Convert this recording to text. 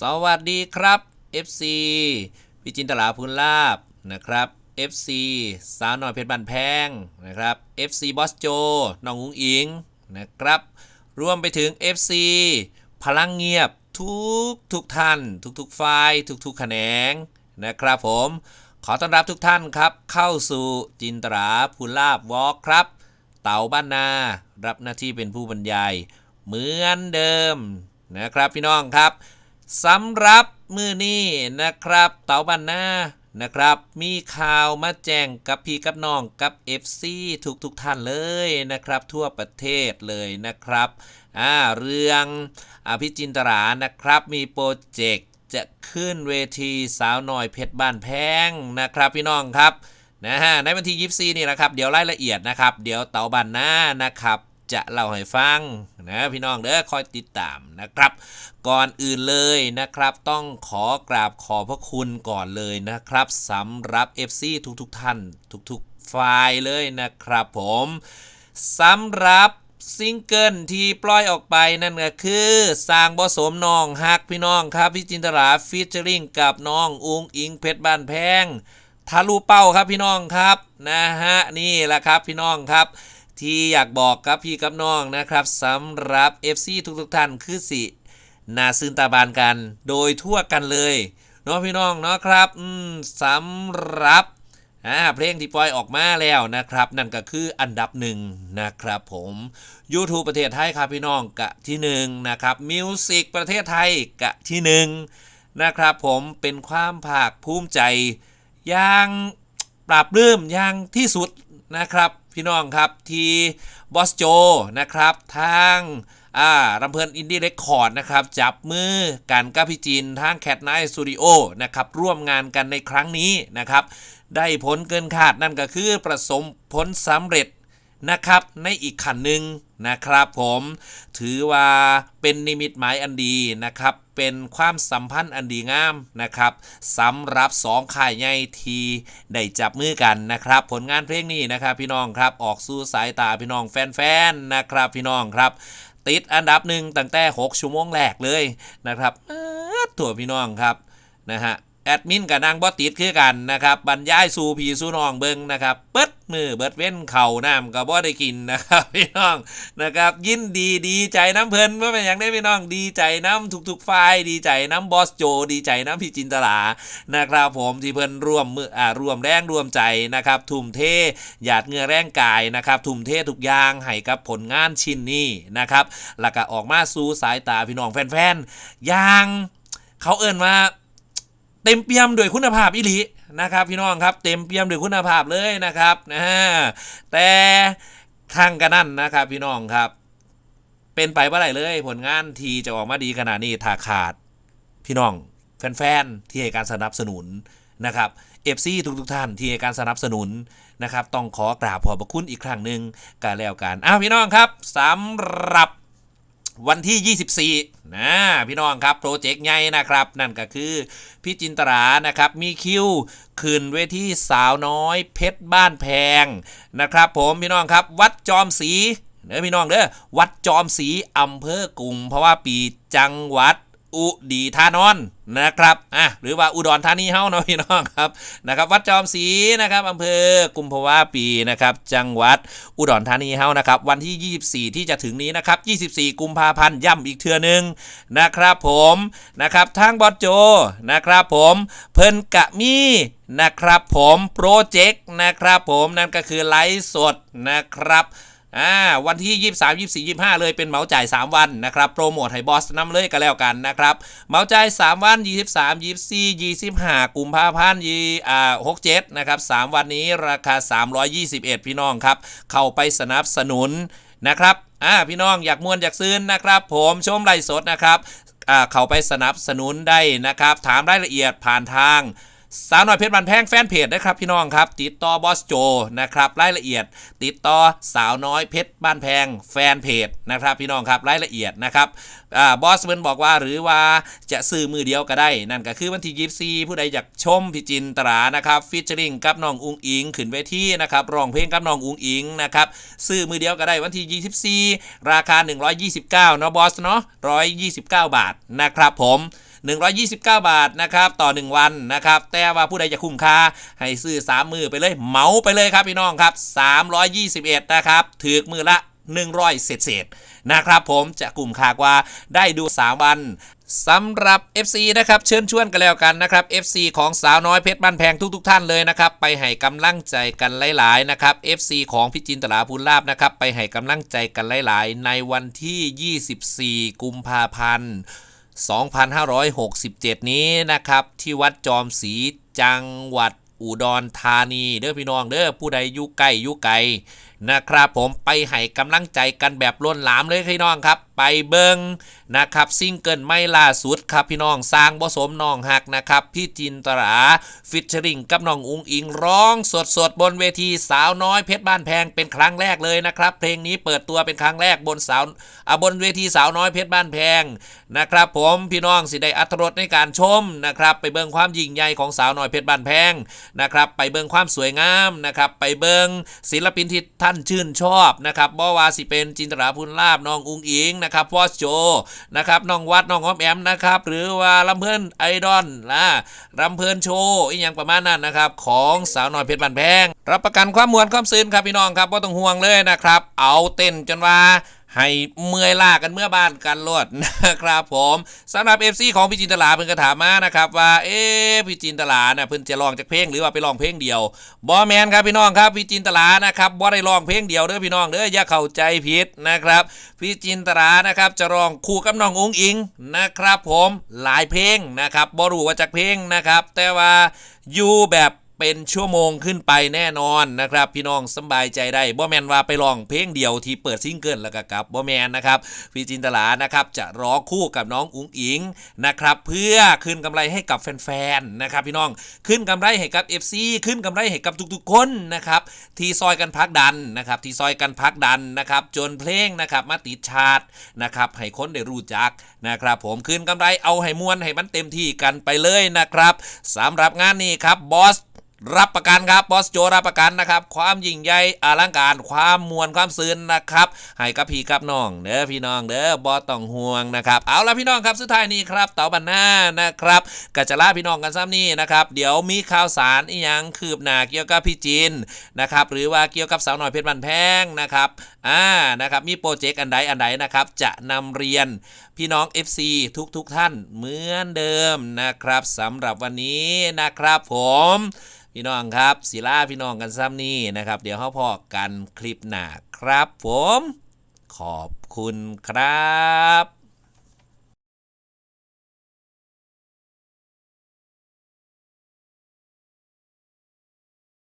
สวัสดีครับ FC พี่จินตลาพูนลาบนะครับ FC สาวน้อยเพชรบันแพงนะครับ FC บอสโจน้องอุ้งอิงนะครับ รวมไปถึง FC พลังเงียบทุกทุกท่าน ทุกทุกๆฝ่ายทุกทุกแขนงนะครับผม ขอต้อนรับทุกท่านครับ เข้าสู่จินตราพูลาบวอล์กครับ เต่าบ้านนา รับหน้าที่เป็นผู้บรรยาย เหมือนเดิมนะครับพี่น้องครับ สำหรับมือนี้นะครับเต่าบ้านนานะครับ มีข่าวมาแจ้งกับพี่กับน้องกับ FC ทุกทุกท่านเลยนะครับ ทั่วประเทศเลยนะครับอ่าเรื่องอภิจินตรานะครับ มีโปรเจกต์จะขึ้นเวทีสาวน้อยเพชรบ้านแพงนะครับพี่น้องครับนะฮะในวันที่ยีีนี่นะครับ เดี๋ยวรายละเอียดนะครับ เดี๋ยวเตาบันหน้านะครับ จะเล่าให้ฟังนะพี่น้องเด้อคอยติดตามนะครับ ก่อนอื่นเลยนะครับ ต้องขอกราบขอบพระคุณก่อนเลยนะครับสำหรับ FC ทุกๆทท่าน ทุกๆฝ่ายเลยนะครับผมสำหรับซิงเกิลที่ปล่อยออกไปนั่นก็คือสร้างบอสมน้องฮักพี่น้องครับพี่จินตราฟีเจอริงกับน้องอุงอิงเพชรบ้านแพงทะลุเป้าครับพี่น้องครับนะฮะนี่แหละครับพี่น้องครับ ที่อยากบอกกับพี่กับน้องนะครับสำหรับ FC ทุกๆท่านคือสินาซึนตาบานกัน โดยทั่วกันเลยเนาะพี่น้องเนาะครับสำหรับเพลงที่ปล่อยออกมาแล้วนะครับ นั่นก็คืออันดับหนึ่งนะครับผม YouTube ประเทศไทยครับพี่น้องกะที่หนึ่งนะครับมิวสิกประเทศไทยกะที่หนึ่งนะครับผมเป็นความภาคภูมิใจอย่าง ปราบรื้มอย่างที่สุดนะครับ พี่น้องครับที่บอสโจนะครับทางอ่ารำเพลินอินดี้เรคคอร์ดนะครับ จับมือกันกับพี่จีนทางแคทไนท์สตูดิโอนะครับ ร่วมงานกันในครั้งนี้นะครับ ได้ผลเกินคาดนั่นก็คือประสมผลสำเร็จ นะครับในอีกขันหนึ่งนะครับผมถือว่าเป็นนิมิตหมายอันดีนะครับ เป็นความสัมพันธ์อันดีงามนะครับสำหรับสองข่ายใหญ่ที่ได้จับมือกันนะครับ ผลงานเพลงนี้นะครับ พี่น้องครับออกสู่สายตาพี่น้องแฟนๆนะครับพี่น้องครับ ติดอันดับหนึ่งตั้งแต่ 6 ชั่วโมงแรกเลยนะครับถั่วพี่น้องครับนะฮะ แอดมินกับนางบอติดคือกันนะครับบรรยายสู่พีสู่น้องเบิงนะครับเปิดมือเบิดเว้นเข่าน้ำกับบ่ได้กินนะครับพี่น้องนะครับ ยินดีดีใจน้ำเพลินว่าเป็นอย่างได้พี่น้องดีใจน้ำทุกๆฝ่ายดีใจน้ำบอสโจ ดีใจน้ำพี่จินตลานะครับผมที่เพิ่นร่วมมืออ่าร่วมแรงร่วมใจนะครับทุ่มเทหยาดเหงื่อแรงกายนะครับทุ่มเททุกอย่างให้กับผลงานชิ้นนี้นะครับแล้วก็ออกมาสู่สายตาพี่น้องแฟนๆอย่างเขาเอิ้นว่า เต็มเปี่ยมด้วยคุณภาพอิลินะครับ พี่น้องครับเต็มเปี่ยมด้วยคุณภาพเลยนะครับนะฮะแต่ทางกันนั่นนะครับพี่น้องครับ เป็นไปเมื่อไหร่เลย ผลงานทีจะออกมาดีขนาดนี้ถ้าขาดพี่น้องแฟนๆที่ให้การสนับสนุนนะครับเอฟซีทุกๆท่านที่ให้การสนับสนุนนะครับ ต้องขอกราบขอบพระคุณอีกครั้งหนึ่งกันแล้วกันอ้าวพี่น้องครับสำหรับ วันที่ 24 นะพี่น้องครับ โปรเจกต์ใหญ่นะครับ นั่นก็คือ พี่จินตรานะครับ มีคิวคืนเวทีสาวน้อยเพชรบ้านแพงนะครับผมพี่น้องครับ วัดจอมศรีเด้อพี่น้องเด้อวัดจอมศรีอำเภอกรุงเพราะว่าปีจังหวัด อุดีธานอนนะครับอะหรือว่าอุดรธานีเฮ้าเนาะพี่น้องครับนะครับวัดจอมศรีนะครับอำเภอกุมภาวะปีนะครับจังหวัดอุดรธานีเฮ้านะครับวันที่ 24 ที่จะถึงนี้นะครับ24 กุมภาพันธ์ย่ำอีกเทื่อนึงนะครับผมนะครับทางบอสโจนะครับผมเพิ่นกะมีนะครับผมโปรเจกต์นะครับผมนั่นก็คือไลฟ์สดนะครับ อ่าวันที่ 23 24 25 เลยเป็นเหมาจ่าย 3 วันนะครับโปรโมทให้บอสนำเลยก็แล้วกันนะครับเหมาจ่าย 3 วัน 23 24 25กุมภาพันธ์ยี่อ่า67 นะครับ 3 วันนี้ราคา 321 พี่น้องครับ เข้าไปสนับสนุนนะครับอ่าพี่น้องอยากมวนอยากซื้นนะครับ ผมชมไลฟ์สดนะครับอ่าเข้าไปสนับสนุนได้นะครับ ถามรายละเอียดผ่านทาง สาวน้อยเพชรบันแพงแฟนเพจนะครับพี่น้องครับ ติดต่อบอสโจนะครับรายละเอียด ติดต่อสาวน้อยเพชรบ้านแพงแฟนเพจนะครับพี่น้องครับรายละเอียดนะครับอบอสเพิ่นบอกว่าหรือว่าจะซื้อมือเดียวก็ได้ นั่นก็คือวันที่24ผู้ใดอยากชมพี่จินตรานะครับฟิชเชอริงกับน้องอุงอิงขึ้นเวทีนะครับร้องเพลงกับน้องอุงอิงนะครับซื้อมือเดียวก็ได้วันที่ 24 ราคา 129เนาะบอสเนาะ129 บาทนะครับผม 129 บาทนะครับต่อ 1 วันนะครับแต่ว่าผู้ใดจะคุ้มค่าให้ซื้อ 3 มือไปเลยเหมาไปเลยครับพี่น้องครับ 321 นะครับถือมือละ 100 เศษเศษนะครับผมจะกลุ่มคากว่าได้ดู 3 วันสำหรับ FC นะครับเชิญชวนกันแล้วกันนะครับ FC ของสาวน้อยเพชรบ้านแพงทุกๆทท่านเลยนะครับไปให้กำลังใจกันหลายๆนะครับ FC ของพี่จินตลาภูลาบนะครับไปให้กำลังใจกันหลายๆ ในวันที่ 24 กุมภาพันธ์ 2567 นี้นะครับ ที่วัดจอมศรีจังหวัดอุดรธานีเด้อพี่น้องเด้อผู้ใดอยู่ใกล้อยู่ไกลนะครับผมไปให้กำลังใจกันแบบล้นหลามเลยพี่น้องครับ ไปเบิงนะครับซิงเกิลไม่ล่าสุดครับพี่น้องสร้างผสมน้องหักนะครับพี่จินตราฟิชเชอริงกับน้องอุงอิงร้องสดสดๆบนเวทีสาวน้อยเพชรบ้านแพงเป็นครั้งแรกเลยนะครับเพลงนี้เปิดตัวเป็นครั้งแรกบนสาวอะบนเวทีสาวน้อยเพชรบ้านแพงนะครับผมพี่น้องสิได้อัตรสในการชมนะครับไปเบิงความยิ่งใหญ่ของสาวน้อยเพชรบ้านแพงนะครับไปเบิงความสวยงามนะครับไปเบิงศิลปินที่ท่านชื่นชอบนะครับบ่ว่าสิเป็นจินตราพุนลาบน้องอุงอิงนะครับพ่อโจนะครับน้องวัดน้องอ้อมแอมนะครับหรือว่าลำเพลินไอดอลนะลำเพลินโชว์อีกอย่างประมาณนั้นนะครับของสาวน้อยเพชรบ้านแพง รับประกันความมวลความซื่นครับพี่น้องครับไ่ต้องห่วงเลยนะครับ เอาเต้นจนว่า ให้เมื่อยล่ากันเมื่อบ้านกันรวดนะครับผมสำหรับ FC ของพี่จินตลาเพิ่นก็ถามมานะครับว่าเอ๊พี่จินตลาเนี่ยเพิ่นจะร้องจากเพลงหรือว่าไปร้องเพลงเดียวบอแมนครับพี่น้องครับพี่จินตลานะครับบ่ได้ร้องเพลงเดียวเด้อพี่น้องเด้ออย่าเข้าใจผิดนะครับพี่จินตลานะครับจะร้องคู่กับน้ององอิงนะครับผมหลายเพลงนะครับบ่รู้ว่าจากเพลงนะครับแต่ว่าอยู่แบบ เป็นชั่วโมงขึ้นไปแน่นอนนะครับ พี่น้องสบายใจได้บ่แมนว่าไปร้องเพลงเดียวที่เปิดซิงเกิลแล้วก็กลับบ่แมนนะครับพี่จินตลานะครับจะร้องคู่กับน้องอุ๋งอิงนะครับเพื่อขึ้นกำไรให้กับแฟนๆนะครับพี่น้องขึ้นกำไรให้กับ FC ขึ้นกำไรให้กับทุกๆคนนะครับที่ซอยกันพักดันนะครับที่ซอยกันพักดันนะครับจนเพลงนะครับมาติดชาร์ตนะครับให้คนได้รู้จักนะครับผมขึ้นกำไรเอาให้มวนให้มันเต็มที่กันไปเลยนะครับสำหรับงานนี้ครับบอส รับประกันครับบอสโจรับประกันนะครับ ความยิ่งใหญ่อลังการความมวลความซื่นนะครับให้กับพี่กับน้องเด้อพี่น้องเด้อบอต้องห่วงนะครับ เอาละพี่น้องครับสุดท้ายนี้ครับเต๋าบันหน้านะครับกัจจลาพี่น้องกันซ้ำนี่นะครับ เดี๋ยวมีข่าวสารอีหยังคืบหน้าเกี่ยวกับพี่จีนนะครับหรือว่าเกี่ยวกับสาวหน่อยเพชรบันแพงนะครับอ่านะครับมีโปรเจกต์อันใดอันใดนะครับจะนำเรียนพี่น้อง FC ทุกทุกๆท่านเหมือนเดิมนะครับสำหรับวันนี้นะครับผม พี่น้องครับศิลาพี่น้องกันซ้ำนี่นะครับ เดี๋ยวเขาพอกันคลิปหน้าครับผม ขอบคุณครับ